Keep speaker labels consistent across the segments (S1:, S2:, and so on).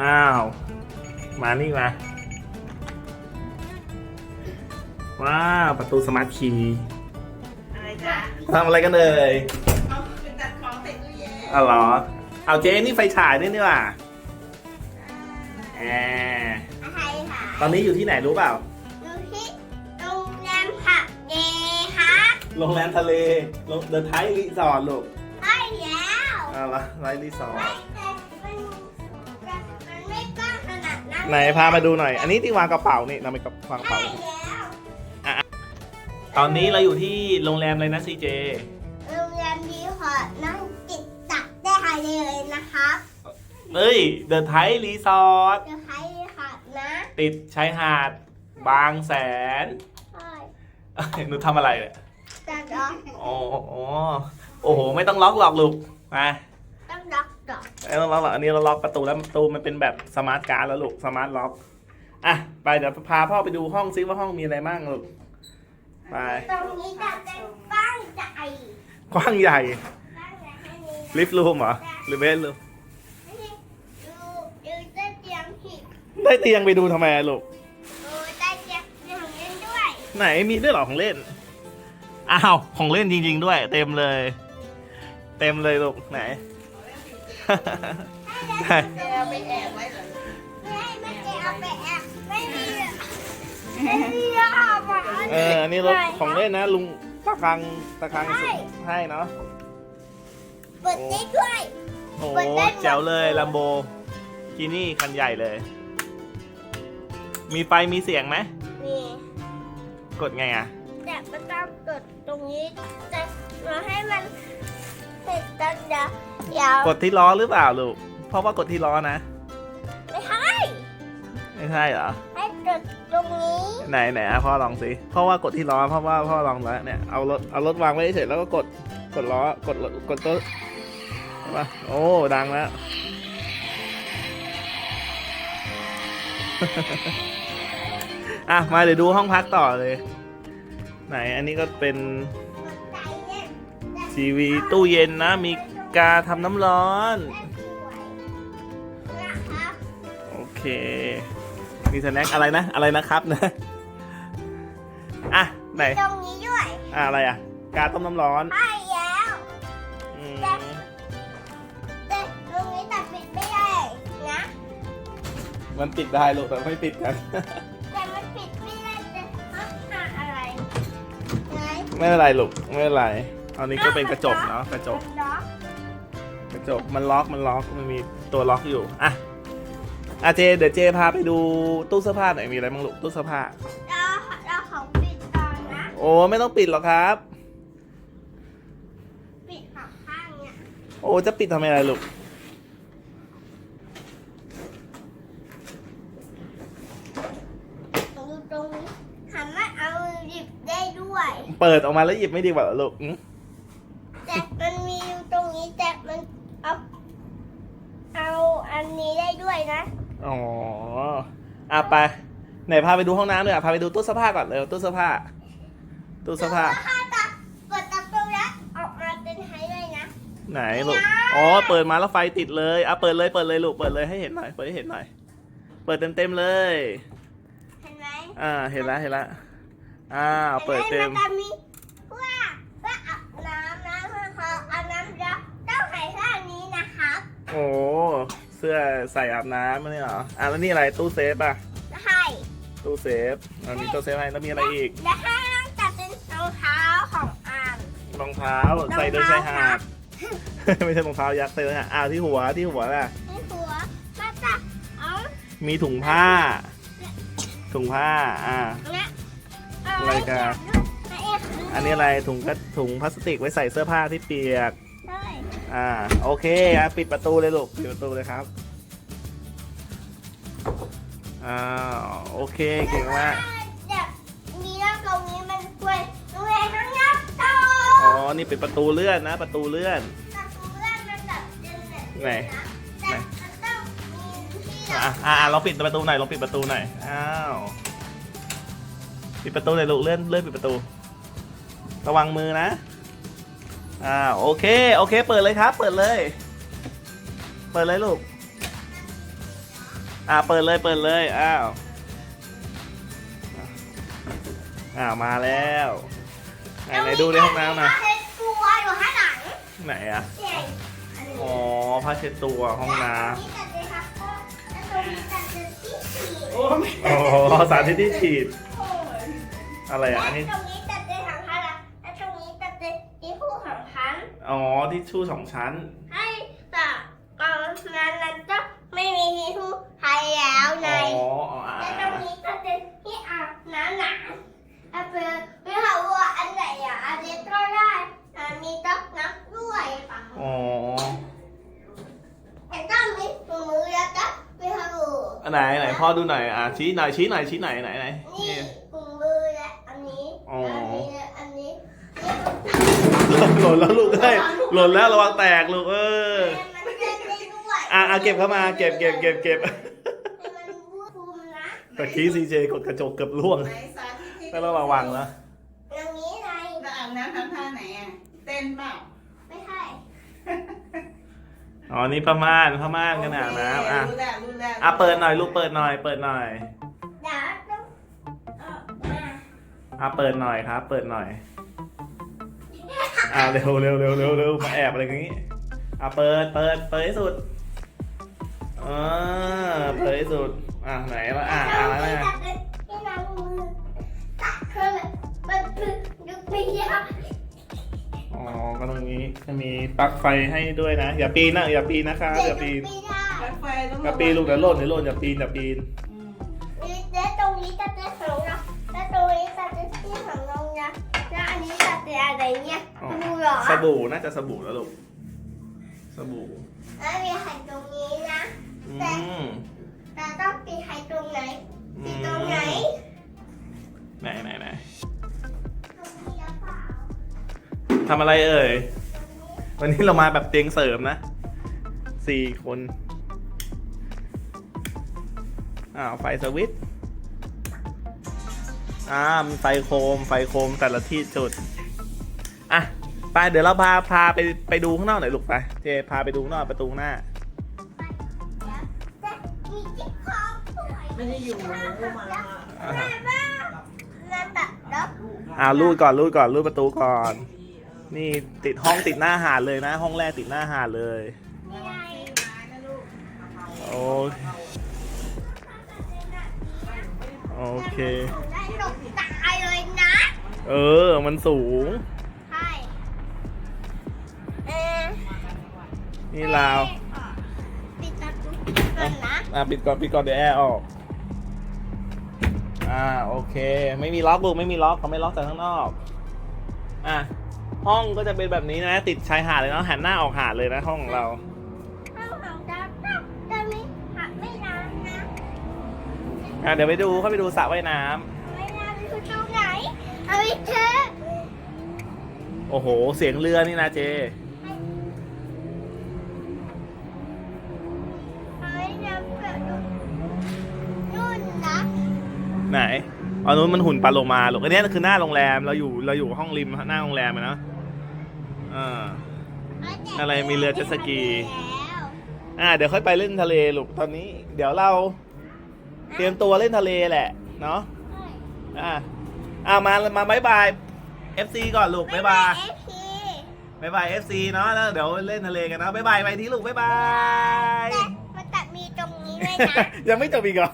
S1: อ้าว มานี่มา ว้าว ประตูสมาร์ทคีย์
S2: อะไรจ๊ะ
S1: ทำอะไรกันเลย
S2: เอาเป็นจัดของใส่ตู้เย็น
S1: อ๋อเหรอ เอาเจ๊นี่ไฟฉายด้วยนี่หว่าแหม
S3: อะไรค่ะ
S1: ตอนนี้อยู่ที่ไหนรู้เปล่า
S3: ดูที่โรงแรมผักเดค่ะ
S1: โรงแรมทะเลเดินไทยรีสอร์ทลูก
S3: ใช่แล้ว
S1: เอาละไรรีสอร์
S3: ไม่
S1: ท
S3: แต่ ไห
S1: นพามาดูหน่อย อันนี้ที่วางกระเป๋านี่เราไปกับวางกระ
S3: ใช่
S1: เป๋า
S3: แล้ว
S1: ตอนนี้เราอยู่ที่โรงแรมเลยนะซีเจ
S3: โรงแรมดีค่ะนั่งติดตักได้ค่ะเลยนะครับ
S1: เอ้ย เดินไทยรีสอร์ท
S3: จะใช้ค่ะนะ
S1: ติดชายหาด บางแสน
S3: ใช่
S1: เอ้ยหนูทำอะไรเนี่ย
S3: จะด็อก
S1: อ๋ออ๋อ โอ้โห ไม่ต้องล็อกหรอกลูก มา
S3: ต้องด็อ กด็อก
S1: ไม่ต้องล็อกหรอกอันนี้เราล็อกประตูแล้วประตูมันเป็นแบบสมาร์ทการ์ดแล้วลูกสมาร์ทล็อกอะไปเดี๋ยวพาพ่อไปดูห้องซิว่าห้องมีอะไรบ้างลูกไป
S3: ตรงนี้จะเป็นบ้านใจ
S1: กว้างใหญ่
S3: บ้านใหญ่แค่นี้นะ
S1: ลิฟต์รูมเหรอหรือเบดรูม
S3: นี่ดูดูใต้เตียงผิด
S1: ได้เตียงไปดูทำไมอะลูก
S3: ดูใต้เตียงมีของเล่นด้วย
S1: ไหนมีด้วยเหรอของเล่น อ้าว ของเล่นจริง ๆ ด้วย เต็มเลย เต็มเลยลูกไหน ไหน
S2: แกเอาไปแอบไว้เหรอ
S3: ไม่ไม่ได้เอาไปแอบไม่มีไม่มีเอามา
S1: เอออันนี้รถของเล่นนะลุงตะคังตะคังสุดให้เนาะ
S3: เปิดได้ด้วย
S1: โอ้
S3: เปิดได้หมด
S1: แจ๋วเลยลัมโบกินี่คันใหญ่เลย มีไฟมีเสียงไหม
S3: นี่
S1: กดไงอะ
S3: แต่มันต้องกดตรงนี้จะเราให้มันเสร็จตอนเดียว เดี๋ยว
S1: กดที่ล้อหรือเปล่าลูกเพราะว่ากดที่ล้อนะ
S3: ไม่ให้
S1: ไม่ใช่เหรอ
S3: ให้กดตรงนี้
S1: ไหนไหนอะพ่อลองสิเพราะว่ากดที่ล้อเพราะว่าพ่อลองแล้วเนี่ยเอารถเอารถวางไว้เฉยๆแล้วก็กดกดล้อกดกดตัวมาโอ้ดังแล้วอะมาเดี๋ยวดูห้องพักต่อเลย ไหนอันนี้ก็เป็น
S3: กดใจเนี่ยแต่
S1: ทีวีตู้เย็นนะมี กาทำน้ำร้อน
S3: นะครับ
S1: โอเค มีสแน็คอะไรนะ อะไรนะครับนะ อะ ไหน
S3: ตรงนี้ด้วย
S1: อะอะไรอะ กาต้มน้ำร้อน
S3: ใช่แล้ว
S1: อืม
S3: แต่ตรงนี้ตัดปิดไม่ได้นะ
S1: มันปิดได้ลูกแต่ไม่ปิดกัน
S3: แต่มันปิดไม่ได้จะต้องหาอะไรไหน
S1: ไม่เป็นไรลูก ไม่เป็นไร อันนี้ก็เป็นกระจกเนาะ กระจก
S3: ล็อก
S1: กระ จกมันล็อกมันล็อกมันมีตัวล็อกอยู่อะอะเจเดี๋ยวเจพาไปดูตู้เสื้อผ้าหน่อยมีอะไรบ้างลูกตู้เสื้อผ้า
S3: เราเราของปิดตอนนะ
S1: โอ้ไม่ต้องปิดหรอกครับ
S3: ปิดของข้างเนี่ย
S1: โอ้จะปิดทำไมล่ะลูก
S3: ตรงตรงนี้สามารถเอาหยิบได้ด้วย
S1: เปิดออกมาแล้วหยิบไม่ดีกว่าเหรอลูกอืม
S3: แต่มันมีอยู่ตรงนี้แต่มัน เอาเอาอันนี้ได้ด้วยนะ
S1: อ๋ออะไปไหนพาไปดูห้องน้ำเลยอะพาไปดูตู้เสื้อผ้าก่อนเลยตู้เสื้อผ้าตู้เสื้อผ้า
S3: ถ้าตัดเปิดประตูแล้วออกมาเป็นไฮเลยนะ
S1: ไหนลูก อ๋อ เปิดมาแล้วไฟติดเลย อะ เปิดเลย เปิดเลยลูก เปิดเลยให้เห็นหน่อย เปิดให้เห็นหน่อย เปิดเต็มเต็มๆเลย
S3: เห็นไหม
S1: อ่า เห็นแล้วเห็นแล้วอ่า เปิดเต็ม
S3: ห็นไหมันจะมีเพื่อเพื่ออาบน้ำนะเพื่อเขาอาบน้ำแล้วต้องใส่ท่านี้นะครับ
S1: โอ้ เสื้อใส่อาบน้ำนี่เหรอ อะแล้วนี่อะไรตู้เซฟอะ
S3: ใช่
S1: ตู้เซฟอันนี้ตู้เซฟให้แล้วมีอะไรอีก
S3: และถ้าต้องจัดเป็นรองเท้าของอาม
S1: รองเท้าใส่เดินชายหาด ไม่ใช่รองเท้ายักษ์ใส่เดินชายหาดอ้าวที่หัวที่หัวล่ะ
S3: ที่หัวมาจับเอา
S1: มีถุงผ้า ถุงผ้า อ่า
S3: เนี่ยเอา
S1: อะไรกัน
S3: ให้เอ็ดดู
S1: อันนี้อะไรถุงกระถุงพลาสติกไว้ใส่เสื้อผ้าที่เปียก
S3: ใช่
S1: อ่าโอเคอะปิดประตูเลยลูกปิดประตูเลยครับอ่าโอเคเก่งมาก
S3: เดี๋ยวมีเรื่องตรงนี้มันควรดูแลทั้งยักษ์โต
S1: อ๋อนี่เป็นประตูเลื่อนนะ ประตูเลื่อน
S3: แต่ดูแลมันแบบเดินแบบ
S1: ไหน
S3: นะแต่มันต้องมีที่
S1: อะอ่าลองปิดประตูหน่อยลองปิดประตูหน่อยอ้าวปิดประตูเลยลูกเลื่อนเลื่อนปิดประตู ระวังมือนะ อ่าโอเคโอเค เปิดเลยครับ เปิดเลย เปิดเลยลูก อ่าเปิดเลยเปิดเลยอ้าวอ้าวมาแล้วไหนไหนดูในห้องน้ำนะ
S3: เช็ดตัวอยู่ข้างหลัง
S1: ไหนอะ
S3: เนี่ยอันนี้
S1: อ๋อผ้าเช็ดตัวห้องน้
S3: ตรงนี้ตัดเลยค่ะแล้วตรงนี้ตัดเลยที่ฉีด
S2: โอ้ไม่ำ
S1: อ๋อสารที่ที่ฉีด
S2: โอ้ย
S1: อะไรอะอันนี้
S3: และตรง
S1: อ๋อที่ชู่สองชั้น
S3: ให้แต่ก่อนนั้นนั้นก็ไม่มีที่ผู้ไทยแล้วใน
S1: อ๋ออ๋ออ่า
S3: และตรงนี้ตัดเลยที่อาบน้ำหนาอาเปไม่รู้ว่าอันไหนอะอันนี้ก็ได้อ่ามีต๊อกน้ำด้วยป่ะ
S1: อ๋อ
S3: แต่ต้องมีมือแล้วก็ไม่รู้
S1: อันไหนไหนพ่อดูหน่อยอะชี้หน่อยชี้หน่อยชี้หน่อยไหนไหน
S3: นี่
S1: นี่
S3: ถุงมือและอันนี้
S1: อ๋อ
S3: และอันนี้และอันนี้
S1: หล่นแล้วลูกเอ้ยหล่นแล้วระวังแตกลูกเออ
S3: มันเล่นได้ด้วย
S1: อะอะเก็บเข้ามาเก็บเก็บเก็บเก็บ
S3: ให้มันบูดภูมินะ
S1: ตะกี้ซีเจกดกระจกเกือบร่วง
S2: ไหนสาธิตให้
S1: ไม่ต้องระวังนะ
S3: อย่างนี้ไง
S2: แล้วอาบน้ำทำท่าไหนอะเต้นเปล่า
S3: ไม่ใช่
S1: อ๋อนี่ผ้าม่านผ้าม่านขนาดน้ำอะ
S2: รู้แล้วรู้แล้ว
S1: อะเปิดหน่อยลูกเปิดหน่อย เปิดหน่อย
S3: เดี๋ยวต้องเออกมา
S1: อะเปิดหน่อยครับ เปิดหน่อย อะเร็วเร็วเร็วเร็วเร็วมาแอบอะไรอย่างงี้ อะเปิดเปิดเปิดให้สุดอ่าเปิดให้สุด อะไหนละอะอะอะไร
S3: แล้ว
S1: อะ
S3: ตัดเลยที่น้ำมือตัดเครื่องมันคือยุบปีอะ
S1: อ๋อก็ตรงนี้จะมีปลั๊กไฟให้ด้วยนะ อย่าปีนนะอย่าปีนนะครับ
S3: เด็
S1: อกย่าปีน
S3: ยุบปีได้
S2: รถไฟต้อง
S1: อย่าปีนลูกเดี๋ยวหล่นเดี๋ยวหล่นอย่าปีนอย่าปีน
S2: อืม
S3: แล้วตรงนี้ตัดเลยของเราแล้วตรงนี้ตัดเลยที่ของเรานะแล้วอันนี้ตัดเลยอะไรเนี่ย
S1: อ๋อ
S3: ดูเหรอ
S1: สบู่น่าจะสบู่แล้วลูกสบู่
S3: แล้วมีไข่ตรงนี้นะ
S1: อื
S3: แต่
S1: ม
S3: แต่ต้องปีไข่ตรงไหน
S1: อื
S3: ปี
S1: ม
S3: ตรงไหน
S1: ไหนไหนไหน
S3: ตรงนี้หรือเปล่า
S1: ทำอะไรเอ่ย วันนี้เรามาแบบเตียงเสริมนะสี่คน อ้าวไฟสวิตอ่ามีไฟโคม ไฟโคมแต่ละที่จุด อะ ไปเดี๋ยวเราพาพาไปไปดูข้างนอกหน่อยลูกไป เจพาไปดูข้างนอกประตูหน้า
S3: องสวย
S2: ไม่ได้อยู่หนูมา
S1: อ่า
S3: แม่บ้านั่นตัดแล้ว
S1: อ่ารูดก่อนรูดก่อนรูดประตูก่อน นี่ติดห้องติดหน้าหาดเลยนะ ห้องแรกติดหน้าหาดเลย โอเค โอเค
S3: ได้ตกตายเลยนะ
S1: เออ มันสูง
S3: ใช่เออ
S1: นี่ราว
S3: ปิดตาดูก่อนนะ
S1: อะปิดก่อนปิดก่อนเดี๋ยวแอร์ออก อ่าโอเค ไม่มีล็อกลูกไม่มีล็อกเขาไม่ล็อกจากข้างนอก อะห้องก็จะเป็นแบบนี้นะ ติดชายหาดเลยเนาะหันหน้าออกหาดเลยนะห้องของเรา
S3: อะ
S1: เดี๋ยวไปดูเข้าไปดูสระว่ายน้ำ
S3: ไม่น้ำคือตรงไหน เอาไปเถอะ
S1: โอ้โห เสียงเรือนี่นะเจ
S3: เอาไปน้ำแบบนู่นนะ
S1: ไหนอันนู้นมันหุ่นปลาโลมาลูกอันนี้คือหน้าโรงแรมเราอยู่เราอยู่ห้องริมหน้าโรงแรมอะเนาะอ่า อะไรมีเรือเจ็ตสกี
S3: แล้ว
S1: อ่าเดี๋ยวค่อยไปเล่นทะเลลูกตอนนี้ เดี๋ยวเรา เตรียมตัวเล่นทะเลแหละ เนาะอ่าอ่ามามาบายบาย FC ก่อนลูกบายบาย
S3: เอฟพี
S1: บายบาย FC เนาะแล้วเดี๋ยวเล่นทะเลกันเนาะบายบายไปที่ลูกบายบาย
S3: แต่มันจะมีตรงนี้ด้วยนะ
S1: ยังไม่จบอีกเหรอ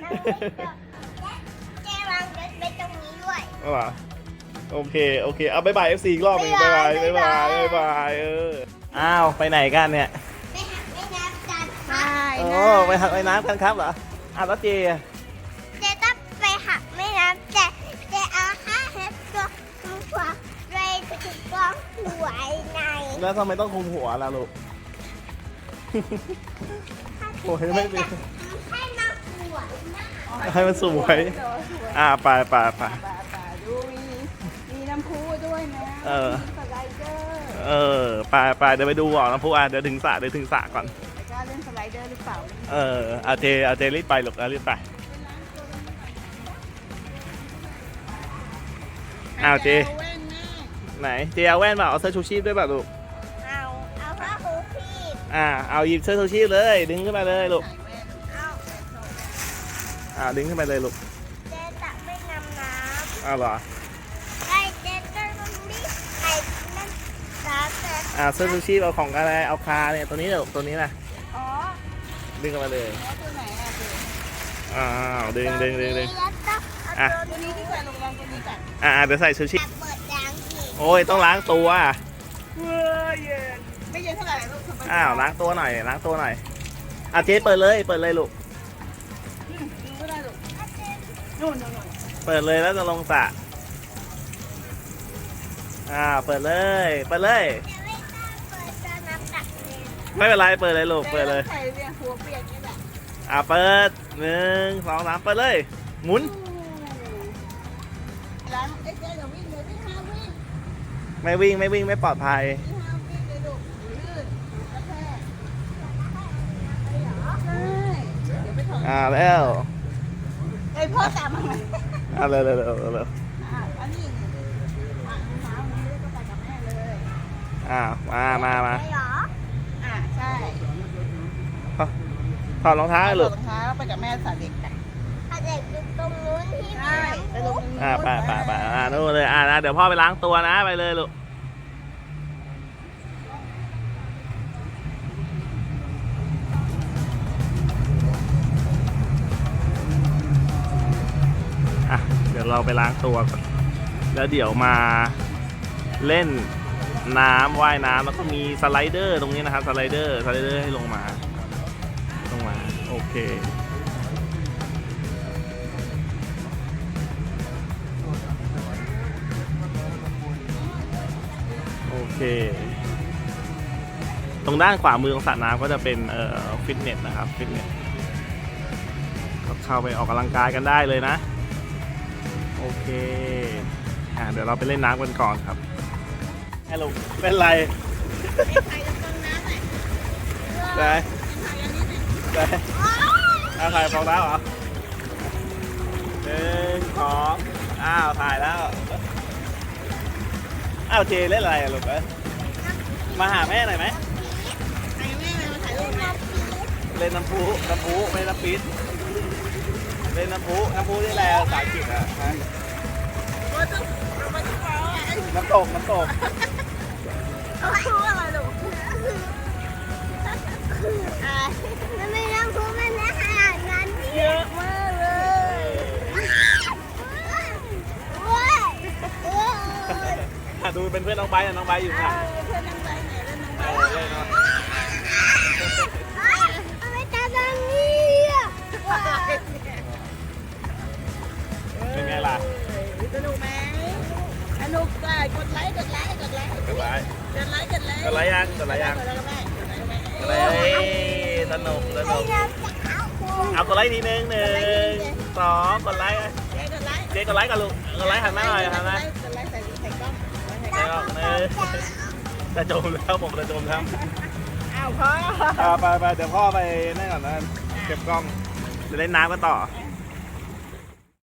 S3: แล้วไม่จบและแกวางรถไว้ตรงนี้ด้วย
S1: เอาเหรอโอเค โอเค เอาบายบาย FC อีกรอบหนึงบายบายบายบายบายบายเออ อ้าว ไปไหนกันเนี่ย
S3: ไปหาแม่น้ำกันค
S2: ใช่
S3: รับ
S1: โอ้ไปหักไปน้ำกันครับเหรอ อะแล้วเจอะ
S3: เจะต้องไปหาแม่น้ำแต่แต่เอาค่าเฮ็ดตัวหัวไปถึงกองหัวใน
S1: แล้วทำไมต้องคุมหัวล่ะลูก โอ้ยไม่เป็น
S3: ให้น้ำหัวนะ
S1: ให้มันสวยอ่าไปไปไป
S2: ป่าป่าดูมีมีน้ำพุด้วยนะ
S1: เออ
S2: มีสไลเดอร์
S1: เออ ไปไปเดี๋ยวไปดูก่อนนะพวกอะเดี๋ยวถึงสระเดี๋ยวถึงสระก่อน
S2: แต่กล้าเล่นสไลเดอ ร์หรือเปล่า
S1: เอออาเจอาเจรีบไปลูกอะรีบไปอ้าวเจ
S2: แว่นแม่
S1: ไหนเจเอาแว่นมาเอาเสื้อชูชีพด้วยป่ะลูก
S3: เอาเอาผ้าหูพีบ
S1: อ่าเอาหยิบเสื้อชูชีพเลย ดึงขึ้นมาเลยลูก
S2: ใส่แว่น
S3: เอา
S1: อ่าดึงขึ้นไปเลยลูก
S3: เจ๊จะไม่นำน้
S1: อ้าวเหรอำ
S3: ไอ้เจ๊ก็มันนี่ไอ้นั่นสาเสร็จ
S1: อ่าเสื้อชูชีพเอาของอะไรเอาคาเนี่ยตัวนี้เลยลูกตัวนี้นะ
S2: อ๋อ
S1: ดึงกันมาเลย
S2: แล้วตัวไหนอะตัว
S1: อ้าวดึงดึงดึงดึง
S3: แล้วต้อง
S1: อะ
S3: เอา
S2: ตัวนี้ดีกว่าลงลองตัวนี้ก่อน
S1: อ่าเดี๋ยวใส่ชูชีพ
S3: จับเปิดยางสิ
S1: โอ้ยต้องล้างตัว
S2: เว้ยเย็นไม่เย็นเท่าไหร่ลูกทำไม
S1: อ้าวล้างตัวหน่อยล้างตัวหน่อยอะเจ๊เปิดเลยเปิดเลยลูก
S2: อืมดูก็ได้ลูกนู่นนู่นนู่น
S1: เปิดเลยแล้วจะลงสระอ่าเปิดเลยเปิดเลย
S3: ไม่เป็น
S1: ไรเปิดเลยลูกเปิดเลย
S2: ใส่เรียงหัวเปียกนี่แหละ
S1: อ่าเปิดหนึ่งสองสามเปิดเลย หมุน
S2: ร้านเอ๊ะเจ๊เดี๋ยววิ่งเลยวิ่งห้ามวิ่ง
S1: ไม่วิ่งไม่วิ่งไม่ปลอดภัย
S2: วิ่งห้ามวิ่งเลยลูกลื่นกระแทกใช่เดี๋ยวไปถอด
S1: อ่าแล้ว
S2: ไอยพ่อตามมาไหม
S1: อ่าเร็วเร็วเร็วเร็ว
S2: อะอันนี้อะเช้านี้ก็ไปกับแม่เลย
S1: อ่ามามามา
S3: ไม่เหรอ
S2: อะ ใช่
S1: ถอดรองเท้าให้ลูก
S2: รองเท้าไปกับแม่สาเด็กกัน
S3: เอาเด็กอยู่ตรงนู้นที่มี
S2: ใช่ไปลง
S1: อ่าไปไปไปอ่านู่นเลยอ่านะเดี๋ยวพ่อไปล้างตัวนะไปเลยลูกอะเดี๋ยวเราไปล้างตัวก่อนแล้วเดี๋ยวมาเล่น น้ำว่ายน้ำแล้วก็มีสไลเดอร์ตรงนี้นะครับสไลเดอร์สไลเดอร์ให้ลงมาลงมาโอเคโอเค ตรงด้านขวามือของสระน้ำก็จะเป็นเอ่อฟิตเนสนะครับฟิตเนสก็เข้าไปออกกำลังกายกันได้เลยนะ โอเคอ่าเดี๋ยวเราไปเล่นน้ำกันก่อนครับ ฮัลโหลเป็นไร
S2: ใครจะต้องน้ำไหน
S1: ได้
S2: ใครอันนี้ดิ
S1: ได้เอาถ่ายฟองน้ำเหรอหนึ่งสองอ้าวถ่ายแล้วอ้าวเจเล่นอะไรอะลูกเอ้ยมาหาแม่หน่อยไหม
S2: ใครแม่เลยมาถ่ายรูปแม่
S1: เล่นน้ำพุน้ำพุไม่น้ำปิดเล่นน้ำพุน้ำพุที่แรงภาษาอังกฤษ
S2: อะ
S1: น้ำตกน้ำตก
S2: เอาคู่อะไรลูก
S3: อะมันไม่ต้องพูดมันนะขนาดนั้น
S2: เยอะมากเลย
S3: ว้ายว้าย
S1: อะดูเป็นเพื่อนน้องไบร์ทอะน้องไบร์ทอยู่
S2: เอ
S1: ค่ะ
S2: อเพื่อนนั่งไปไหนเล่นนั่งไป
S1: เออเล่นเนาะ
S3: ทำไมตาแบบนี้อะว้าย
S1: เป็นไงล่ะ
S2: สนุกไหมส นุกจ้ะกดไลค์กดไลค์กดไลค์
S1: สบาย
S2: กดไลค์กดไลค์
S1: กดไลค์ยังกดไลค์ยัง
S2: กดไลค์กับแม่กดไลค์กับแม่
S1: กดไลค์เอ้ยสนุกสนุก
S3: เราจะเอาคุณ
S1: เอากดไลค์ทีนึงหนึ่งสองกดไลค์
S2: เจ๊กดไลค์
S1: เจ๊กดไลค์กันลูกกดไลค์หันหน้าหน่อยหันหน้าก
S2: ดไลค์ใส่ใส่กล้อง
S1: แล้วก็เออจะจมแล้วผมจะจมแล้ว
S2: อ้าวพ่อ
S1: อ่าไปไปเดี๋ยวพ่อไปนั่นก่อนนะเก็บกล้องจะเล่นน้ำกันต่อ
S2: เอ